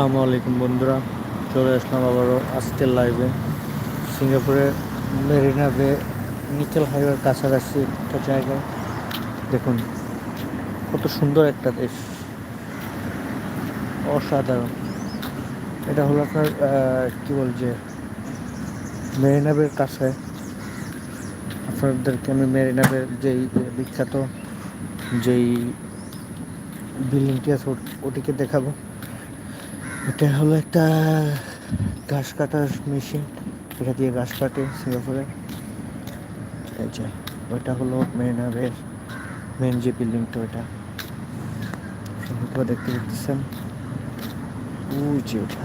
আসসালামু আলাইকুম বন্ধুরা, চলে আসলাম আবারও আজকের লাইভে সিঙ্গাপুরে মেরিনা বে নিকেল হাইওয়ের কাছাকাছি একটা জায়গায় দেখুন, কত সুন্দর একটা দেশ। অসাধারণ। এটা হলো আপনার কি বল যে মেরিনা বের কাছে। আপনাদেরকে আমি মেরিনা বের যেই বিখ্যাত, যেই বিল্ডিংটি আছে ওটিকে দেখাবো। এটা হলো একটা ঘাস কাটার মেশিন। এটা দিয়ে ঘাস কাটে সিঙ্গাপুরে। যে ওইটা হলো মেরিনাবের মেন যে বিল্ডিংটা ওইটা দেখতে পাচ্ছেন। ওই যে ওটা।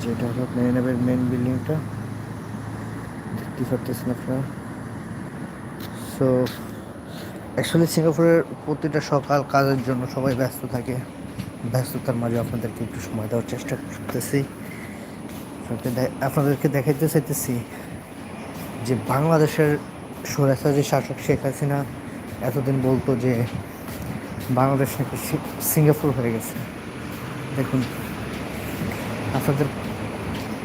যে এটা হলো মেরিনাবের মেন বিল্ডিংটা দেখতে পাচ্ছেন আপনারা। সো অ্যাকচুয়ালি সিঙ্গাপুরের প্রতিটা সকাল কাজের জন্য সবাই ব্যস্ত থাকে। ব্যস্ততার মাঝে আপনাদেরকে একটু সময় দেওয়ার চেষ্টা করতেছি। আপনাদেরকে দেখাইতে চাইতেছি যে বাংলাদেশের স্বৈরাচারী শাসক শেখ হাসিনা এতদিন বলতো যে বাংলাদেশ নাকি সিঙ্গাপুর হয়ে গেছে। দেখুন, আপনাদের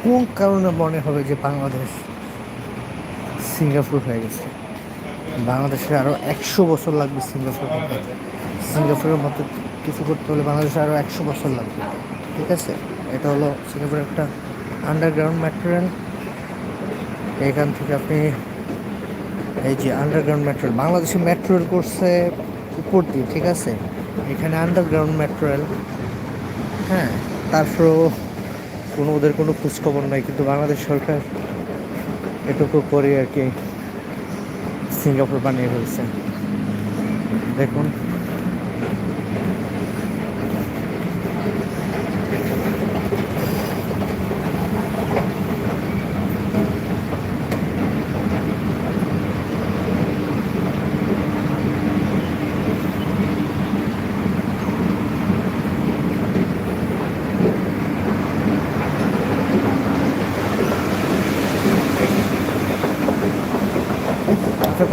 কোন কারণে মনে হবে যে বাংলাদেশ সিঙ্গাপুর হয়ে গেছে? বাংলাদেশে আরও একশো বছর লাগবে সিঙ্গাপুর সিঙ্গাপুরের মতো কিছু করতে হলে বাংলাদেশে আরও একশো বছর লাগবে। ঠিক আছে? এটা হলো সিঙ্গাপুরের একটা আন্ডারগ্রাউন্ড ম্যাটেরিয়াল এখান থেকে আপনি এই যে আন্ডারগ্রাউন্ড ম্যাটেরিয়াল বাংলাদেশে মেট্রোল করছে উপর দিয়ে, ঠিক আছে? এখানে আন্ডারগ্রাউন্ড ম্যাটেরিয়াল হ্যাঁ? তারপরেও কোনো, ওদের কোনো খোঁজখবর নাই, কিন্তু বাংলাদেশ সরকার এটুকু করে আর কি সিঙ্গাপুর বানিয়ে ফেলছে। দেখুন।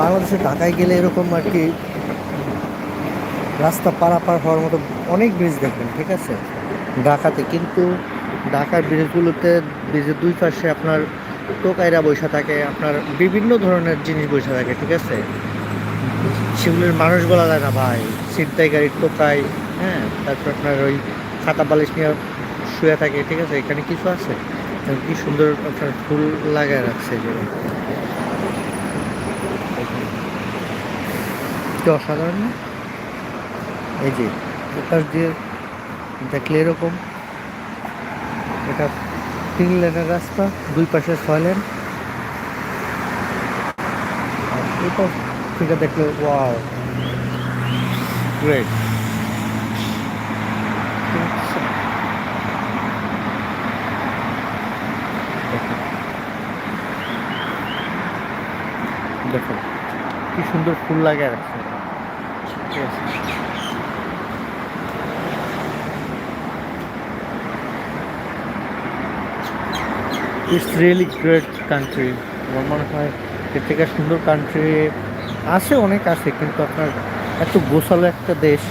বাংলাদেশে ঢাকায় গেলে এরকম আর কি রাস্তা পারাপার হওয়ার মতো অনেক ব্রিজ দেখবেন, ঠিক আছে? ঢাকাতে, কিন্তু ঢাকার ব্রিজগুলোতে ব্রিজের দুই পাশে আপনার টোকাইরা বৈশা থাকে, আপনার বিভিন্ন ধরনের জিনিস বৈশা থাকে, ঠিক আছে? সেগুলির মানুষ বলা যায় না ভাই ছিনতাই গাড়ির টোকাই হ্যাঁ? তারপর আপনার ওই খাতা বালিশ নিয়ে শুয়ে থাকে, ঠিক আছে? এখানে কিছু আছে? কি সুন্দর আপনার ফুল লাগায় রাখছে যে কি অসাধারণ? এই যে, এপাশ দিয়ে দেখলে এরকম। এটা তিন লেনের রাস্তা, দুই পাশে ছয় লেন। আর থেকে দেখলে, ওয়াও। গ্রেট দেখো, কি সুন্দর ফুল লাগে রাখছে ঠিক আছে ইটস রিয়েলি গ্রেট কান্ট্রি আমার মনে হয় এর থেকে সুন্দর কান্ট্রি আছে, অনেক আছে, কিন্তু আপনার এত গোছালো একটা দেশ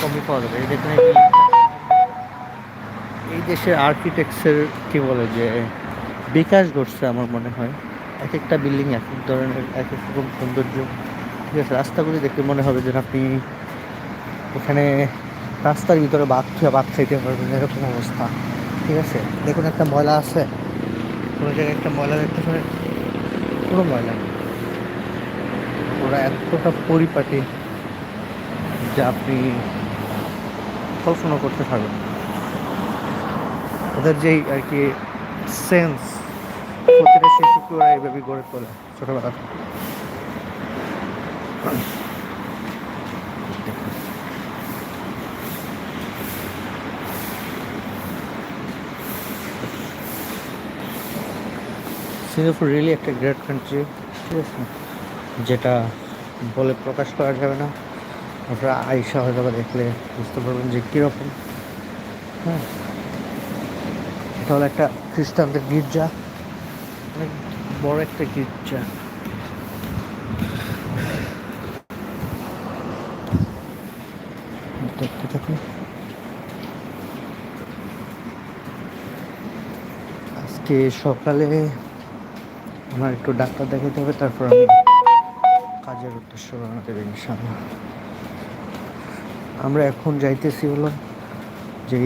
কমই পাওয়া যাবে। এই দেখুন এই দেশের আর্কিটেকচার কি বলে যে, বিকাশ ঘটছে আমার মনে হয়। এক একটা বিল্ডিং এক এক ধরনের, এক এক রকম সৌন্দর্য। ঠিক আছে, রাস্তাগুলি দেখতে মনে হবে যে আপনি ওখানে রাস্তার ভিতরে ভাত খেয়ে ভাত খাইতে পারবেন, এরকম অবস্থা। ঠিক আছে, দেখুন একটা ময়লা আছে। কোনো জায়গায় একটা ময়লা দেখতে পারেন পুরো ময়লা। ওরা এতটা পরিপাটি যা আপনি কল্পনা করতে পারবেন ওদের যেই আর কি সেন্স প্রতিটা শিশুকে ওরা এইভাবে গড়ে তোলে ছোটবেলা থেকে। সিঙ্গাপুর রিয়েলি একটা গ্রেট কান্ট্রি ঠিক আছে? যেটা বলে প্রকাশ করা যাবে না। আপনারা আইসা হয়তো দেখলে বুঝতে পারবেন যে কীরকম। হ্যাঁ। এটা হলো একটা খ্রিস্টানদের গির্জা। অনেক বড় একটা গির্জা। দেখতে থাকুন। আজকে সকালে আমার একটু ডাক্তার দেখাতে হবে, তারপর আমি কাজের উদ্দেশ্য রওনা দেবে ইনশাল্লাহ আমরা এখন যাইতেছি হলো যে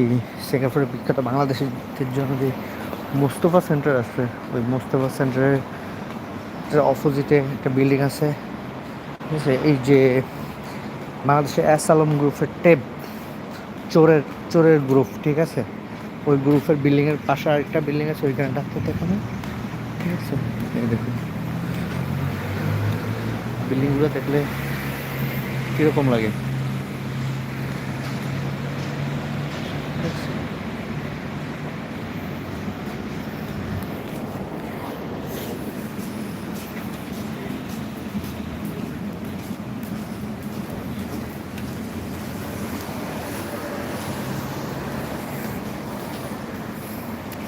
সিঙ্গাপুরের বিখ্যাত বাংলাদেশের জন্য যে মোস্তফা সেন্টার আছে, ওই মোস্তফা সেন্টারের অপোজিটে একটা বিল্ডিং আছে। ঠিক আছে, এই যে বাংলাদেশের এস আলম গ্রুপের টেপ, চোরের চোরের গ্রুপ, ঠিক আছে? ওই গ্রুপের বিল্ডিংয়ের পাশে আরেকটা বিল্ডিং আছে ওইখানে ডাক্তার দেখানো ঠিক আছে? দেখুন বিল্ডিংগুলো দেখলে কীরকম লাগে?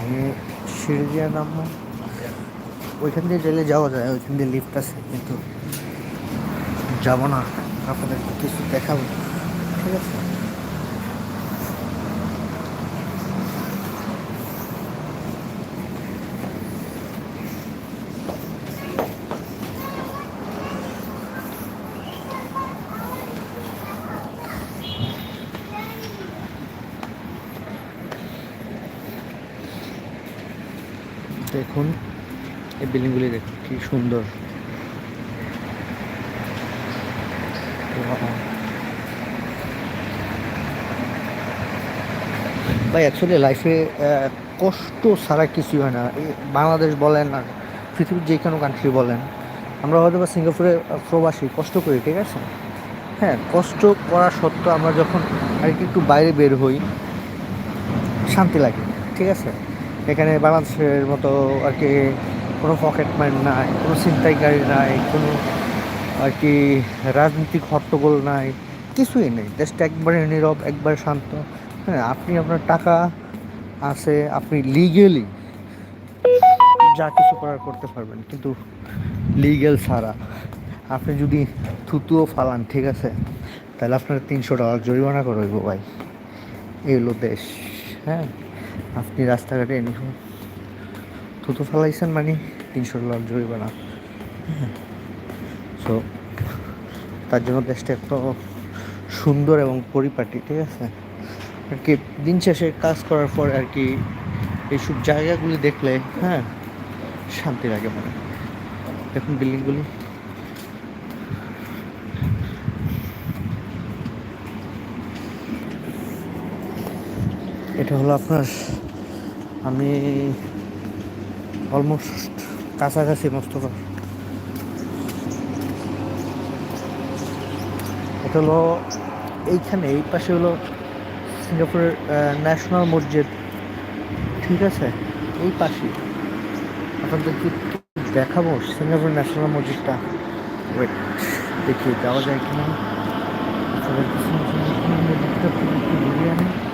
আমি সিঁড়ি দিয়ে ওইখান দিয়ে গেলে যাওয়া যায়, ওইখান দিয়ে লিফট আছে, কিন্তু যাব না। আপনাদের কিছু দেখাবো। ঠিক আছে দেখুন এই বিল্ডিংগুলি দেখুন কি সুন্দর। ভাই অ্যাকচুয়ালি লাইফে কষ্ট ছাড়া কিছুই হয় না। বাংলাদেশ বলেন আর পৃথিবীর যে কোনো কান্ট্রি বলেন, আমরা হয়তো বা সিঙ্গাপুরে প্রবাসী, কষ্ট করি, ঠিক আছে? হ্যাঁ কষ্ট করা সত্ত্বেও আমরা যখন আর কি একটু বাইরে বের হই, শান্তি লাগে, ঠিক আছে? এখানে বাংলাদেশের মতো আর কি কোনো পকেট মাইন্ড নাই, কোনো ছিনতাইকারী নাই, কোনো আর কি রাজনৈতিক হট্টগোল নাই, কিছুই নেই। দেশটা একবারে নীরব, একবারে শান্ত। হ্যাঁ আপনি আপনার টাকা আছে, আপনি লিগেলি যা কিছু করার করতে পারবেন, কিন্তু লিগেল ছাড়া। আপনি যদি থুতুও ফালান, ঠিক আছে? তাহলে আপনার তিনশো টাকা জরিমানা করব ভাই। এই হলো দেশ। হ্যাঁ আপনি রাস্তাঘাটে এরকম থুতু ফালাইছেন মানে? তিনশো ডলার জরিমানা সো তার জন্য দেশটা এত সুন্দর এবং পরিপাটি ঠিক আছে? আর কি দিন শেষে কাজ করার পর আর কি এইসব জায়গাগুলি দেখলে হ্যাঁ শান্তি লাগে মনে দেখুন বিল্ডিংগুলি। এটা হলো আপনার আমি অলমোস্ট কাছাকাছি মোস্তফা এটা হলো এইখানে, এই পাশে হলো সিঙ্গাপুরের ন্যাশনাল মসজিদ। ঠিক আছে? এই পাশে। আপনাদেরকে দেখাবো সিঙ্গাপুর ন্যাশনাল মসজিদটা। ওয়েট দেখি যাওয়া যায় কিনা? মসজিদটা ঘুরিয়ে আনি।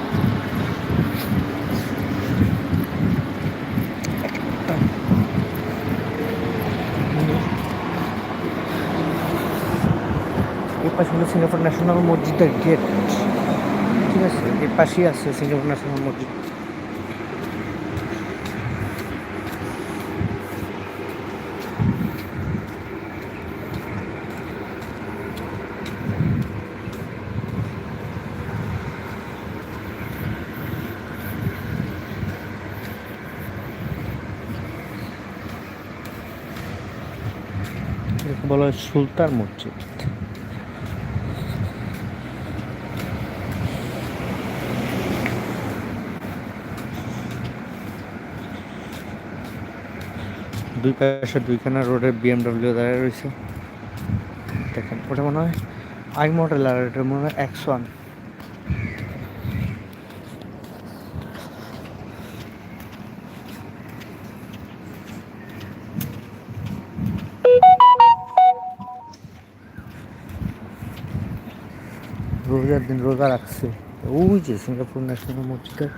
পাশে হলো সিঙ্গাপুর ন্যাশনাল মসজিদের গেট। ঠিক আছে, এর পাশেই আছে সিঙ্গাপুর ন্যাশনাল মসজিদ। বলা হয় সুলতান মসজিদ। দুই পাশে দুইখানা রোডের বিএমডাব্লিউ দাঁড়িয়ে রয়েছে। দেখেন, ওটা মনে হয় আই মডেল আর এটা মনে হয় এক্স ওয়ান রোজার দিন রোজা রাখছে। ওই যে সিঙ্গাপুর ন্যাশনাল মসজিদের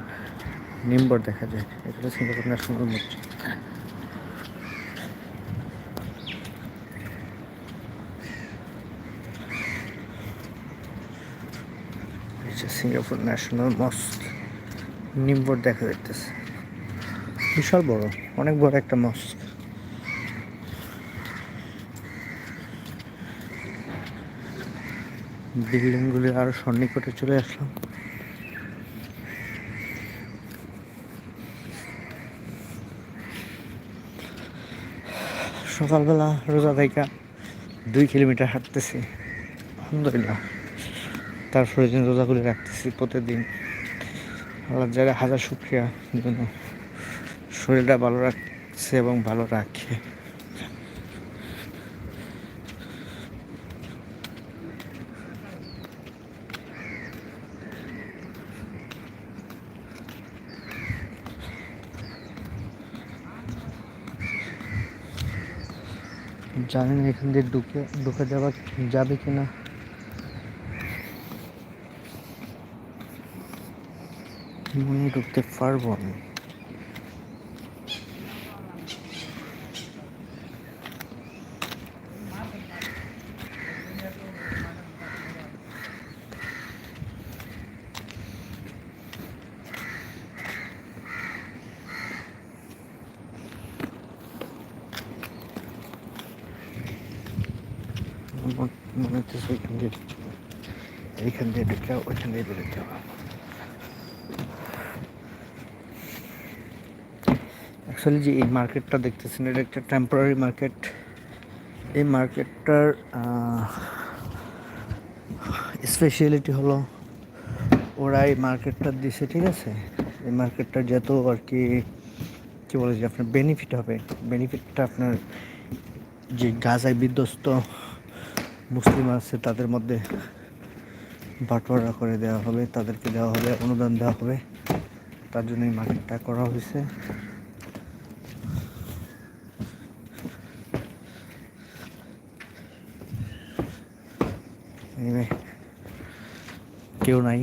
নিম্বর দেখা যায়। এটা সিঙ্গাপুর ন্যাশনাল মসজিদ এই যে সিঙ্গাপুর ন্যাশনাল মস্ক নিম্বর দেখা যাইতেছে। বিশাল বড়, অনেক বড় একটা মস্ক। বিল্ডিংগুলি আরও সন্নিকটে চলে আসলাম। সকালবেলা রোজা থেকে দুই কিলোমিটার হাঁটতেছি। আলহামদুলিল্লাহ। তারপরে দিন রোজা করে রাখতেছি প্রতিদিন। আল্লাহর জায়গায় হাজার শুক্রিয়া জন্য শরীরটা ভালো রাখছে এবং ভালো রাখে। জানি না এখান দিয়ে ঢুকে ঢুকে যাওয়া যাবে কি না মনে হয় ঢুকতে পারব আমি। মনে- মনে হচ্ছে ওইখান দিয়ে এইখান দিয়ে ঢুকে ওইখান দিয়ে বেরোতে হবে। অ্যাকচুয়ালি যে এই মার্কেটটা দেখতেছেন, এটা একটা টেম্পোরারি মার্কেট এই মার্কেটটার স্পেশালিটি হলো ওরা এই মার্কেটটা দিছে, ঠিক আছে? এই মার্কেটটা যত আর কি, কী বলে যে আপনার বেনিফিট হবে বেনিফিটটা আপনার যে গাজায় বিধ্বস্ত মুসলিম আছে, তাদের মধ্যে বাটোয়ারা করে দেওয়া হবে, তাদেরকে দেওয়া হবে, অনুদান দেওয়া হবে। তার জন্য এই মার্কেটটা করা হয়েছে। কেউ নাই।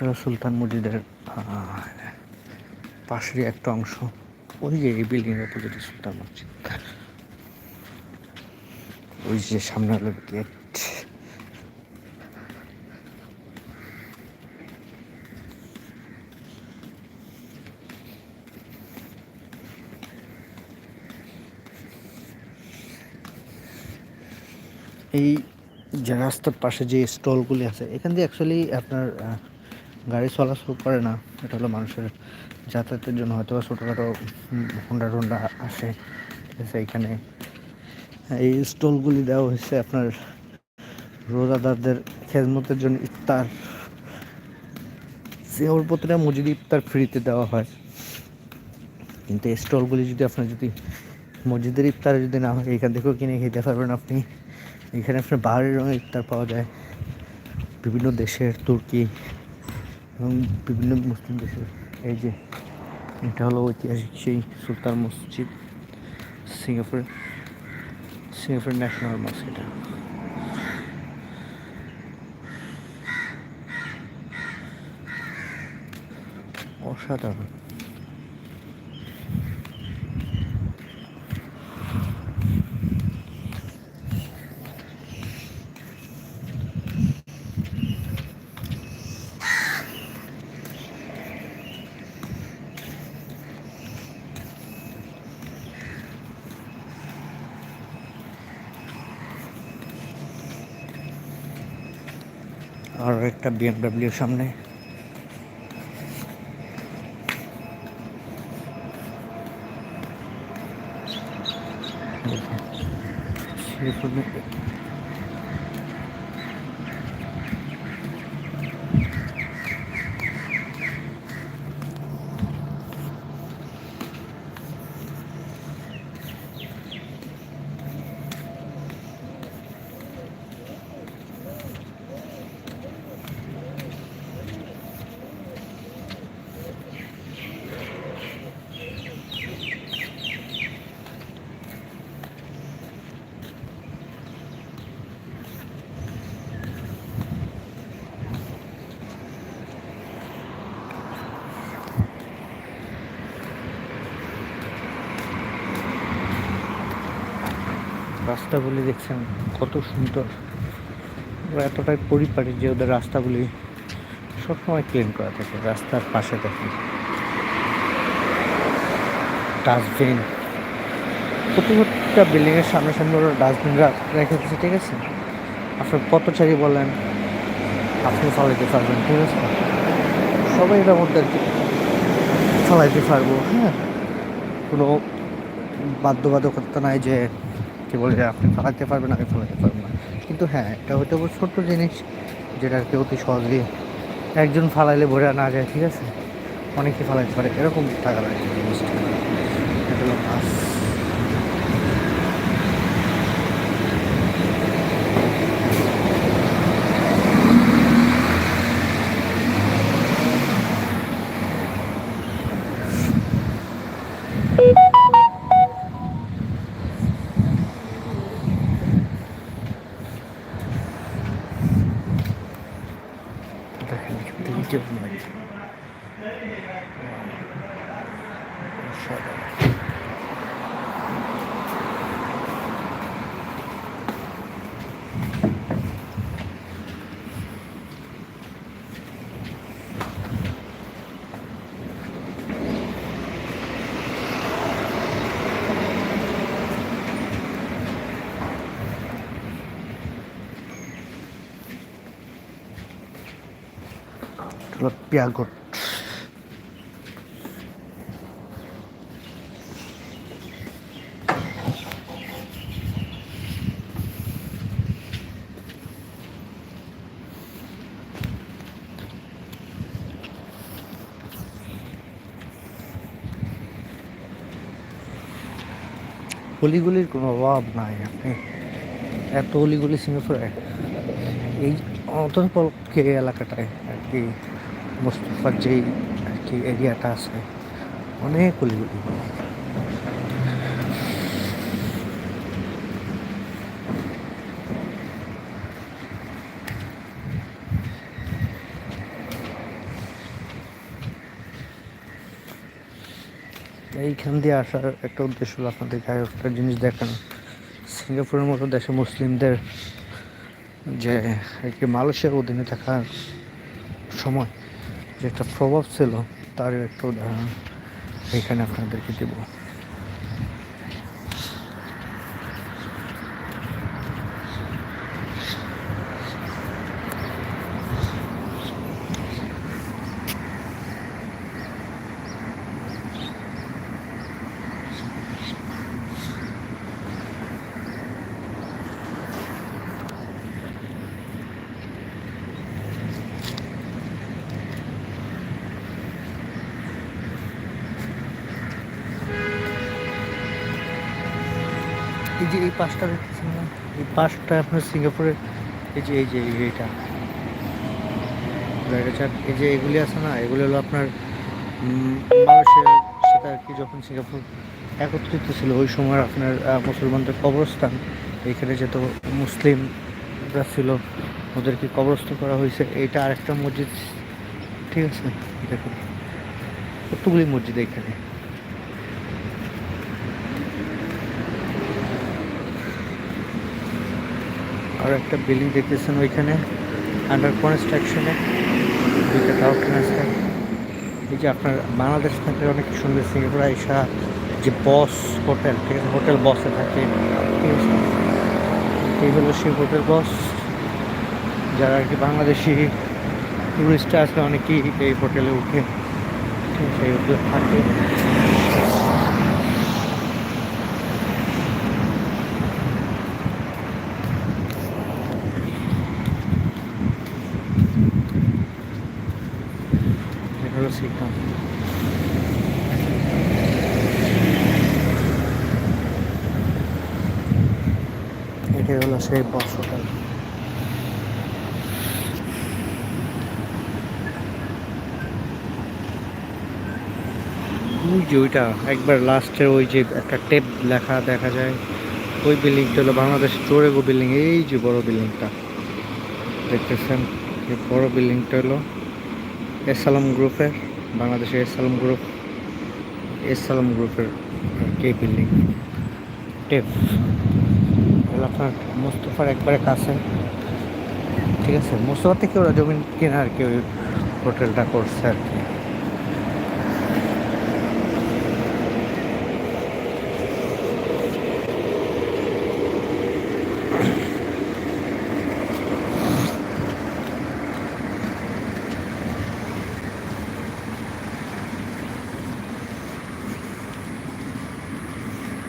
হলো সুলতান মসজিদের আহ, পাশেরই একটা অংশ ওই যে এই বিল্ডিং এর অপোজিটে সুলতান মসজিদ। ওই যে সামনে হলো গেট এই যে রাস্তার পাশে যে স্টলগুলি আছে, এখান দিয়ে অ্যাকচুয়ালি আপনার গাড়ি চলাচল করে না। এটা হলো মানুষের যাতায়াতের জন্য হয়তো ছোটোখাটো হোন্ডা টোন্ডা আসে। ঠিক আছে এখানে এই স্টলগুলি দেওয়া হয়েছে আপনার রোজাদারদের খেদমতের জন্য ইফতার। সেওর প্রতিটা মসজিদে ইফতার ফ্রিতে দেওয়া হয়। কিন্তু এই স্টলগুলি যদি আপনার যদি মসজিদের ইফতারে যদি না হয়, এখান থেকেও কিনে খেতে পারবেন আপনি। এখানে আপনার বাহারের রঙের ইফতার পাওয়া যায়। বিভিন্ন দেশের তুর্কি এবং বিভিন্ন মুসলিম দেশের। এই যে, এটা হলো ঐতিহাসিক সেই সুলতান মসজিদ সিঙ্গাপুরের। সিঙ্গাপুর ন্যাশনাল মস্ক এটা অসাধারণ। আর একটা বিএমডাব্লিউ সামনে রাস্তাগুলি দেখছেন, কত সুন্দর। ওরা এতটাই পরিপাটি যে ওদের রাস্তাগুলি সবসময় ক্লিন করা থাকে, রাস্তার পাশে দেখেন। ডাস্টবিন প্রত্যেকটা বিল্ডিংয়ের সামনে সামনে ওরা ডাস্টবিন রেখে দিচ্ছে ঠিক আছে? আপনার পথচারী বলেন, আপনি ফালাইতে পারবেন, ঠিক আছে? সবাই এটার মধ্যে আর কি ফালাইতে পারব হ্যাঁ? কোনো বাধ্যবাধকতা নাই যে কি বলে যে আপনি ফালাতে পারবেন, আমি ফালাতে পারব না। কিন্তু হ্যাঁ এটা হয়তো ছোট্ট জিনিস যেটা আর কি অতি সহজেই একজন ফালাইলে ভরে না যায়, ঠিক আছে? অনেকে ফালাইতে পারে, এরকম টাকা লাগে। এটা হলো よろしくお願いします。পিয়াগট অলিগুলির কোনো অভাব নাই আপনি। এত অলিগুলি সিঙ্গাপুরে এই এই এলাকাটায় আর কি। মোস্তফার যেই আর কি এরিয়াটা আছে। অনেক অলিগুলি এইখান দিয়ে আসার একটা উদ্দেশ্য হলো আপনাদেরকে আরও একটা জিনিস দেখানো। সিঙ্গাপুরের মতো দেশে মুসলিমদের যে, আর কি, মালয়েশিয়ার অধীনে থাকার সময় যে একটা প্রভাব ছিল তার একটা উদাহরণ এখানে আপনাদেরকে দেব। এই পাশটা দেখতেছেন না। এই পাশটা আপনার সিঙ্গাপুরের এই যে এই যে, এই- এইটা এই যে এগুলি আছে না, এগুলি হলো আপনার মালয়েশিয়ার সাথে আর কি যখন সিঙ্গাপুর একত্রিত ছিল, ওই সময় আপনার মুসলমানদের কবরস্থান। এখানে যেত মুসলিমরা ছিল, ওদেরকে কবরস্থ করা হয়েছে। এটা আরেকটা মসজিদ, ঠিক আছে? দেখুন কতগুলি মসজিদ এখানে? আর একটা বিল্ডিং দেখতেছেন ওইখানে আন্ডার কনস্ট্রাকশনে দুইটা টাওয়ার ট্রান্সফার এই যে আপনার বাংলাদেশ থেকে অনেক সুন্দর সিঙ্গাপুর আইসা যে বস হোটেল ঠিক আছে? হোটেল বসে থাকে। ঠিক আছে? এই হলো সেই হোটেল বস যারা আর কি বাংলাদেশি টুরিস্ট আসলে অনেকেই এই হোটেলে উঠে ঠিক আছে এই হোটেলে থাকে। সিটটা এটাই হলো সেই হোটেল ওই যে ওইটা, একবার লাস্টের ওই যে একটা টেপ লেখা দেখা যায়, ওই বিল্ডিংটা হলো বাংলাদেশ চোরেগো বিল্ডিং, এই যে বড় বিল্ডিংটা। দেখতেছেন, এই বড় বিল্ডিংটা হলো এসালাম গ্রুপের। বাংলাদেশের এসালাম গ্রুপ এসালাম গ্রুপের কে বিল্ডিং টেপ। আপনার মোস্তফার একবারে কাছে। ঠিক আছে? মোস্তফা থেকে ওরা জমিন কেনা আর কি ওই হোটেলটা করছে আর কি।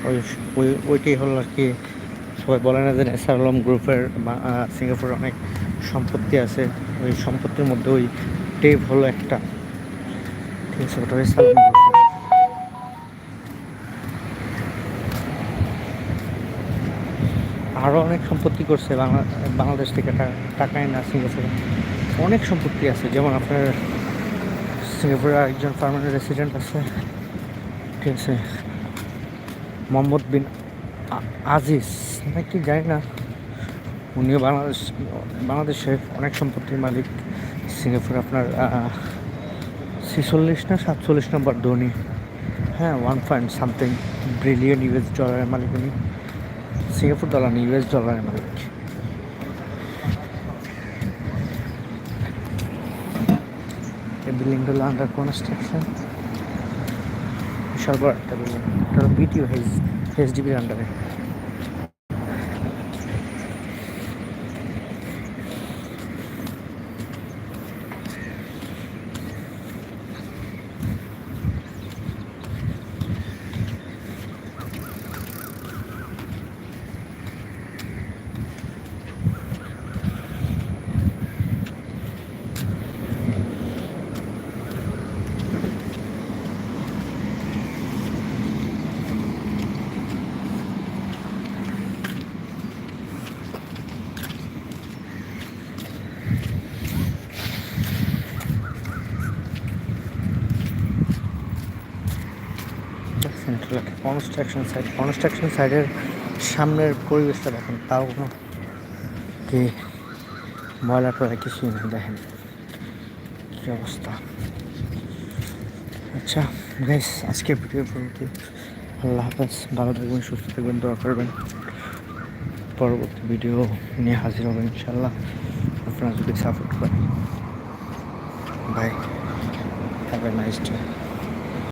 ওই ওই ওইটাই হলো আর কি। সবাই বলে না যে নেসার আলম গ্রুপের বা- আহ, সিঙ্গাপুরে অনেক সম্পত্তি আছে। ওই সম্পত্তির মধ্যে ওই টেপ হলো একটা। ঠিক আছে ওটা সালম আরও অনেক সম্পত্তি করছে বাংলা বাংলাদেশ থেকে টাকা টাকায় না সিঙ্গাপুরে অনেক সম্পত্তি আছে যেমন আপনার সিঙ্গাপুরে একজন পার্মানেন্ট রেসিডেন্ট আছে। ঠিক আছে। মোহাম্মদ বিন আজিজ নাকি জানি না। উনিও বাংলাদেশ বাংলাদেশের অনেক সম্পত্তির মালিক। সিঙ্গাপুর আপনার ছিচল্লিশ না সাতচল্লিশ নম্বর ধোনি। হ্যাঁ one point something billion US ডলারের মালিক উনি। সিঙ্গাপুর ডলার ইউএস ডলারের মালিক। এই বিল্ডিংটা হলো আন্ডার কনস্ট্রাকশন একটা বিল্ডিং এটা হলো বিটিও হেজ এইচডিবির আন্ডারে কনস্ট্রাকশন সাইড কনস্ট্রাকশন সাইডের সামনের পরিবেশটা দেখেন, তাও কোনো কি ময়লা টয়লা কিছুই নেই, দেখেন কী অবস্থা। আচ্ছা গাইস আজকে ভিডিও পর্যন্ত আল্লাহ হাফেজ, ভালো থাকবেন, সুস্থ থাকবেন, দোয়া করবেন। পরবর্তী ভিডিও নিয়ে হাজির হবেন ইনশাল্লাহ আপনারা যদি সাপোর্ট করেন bye have a nice day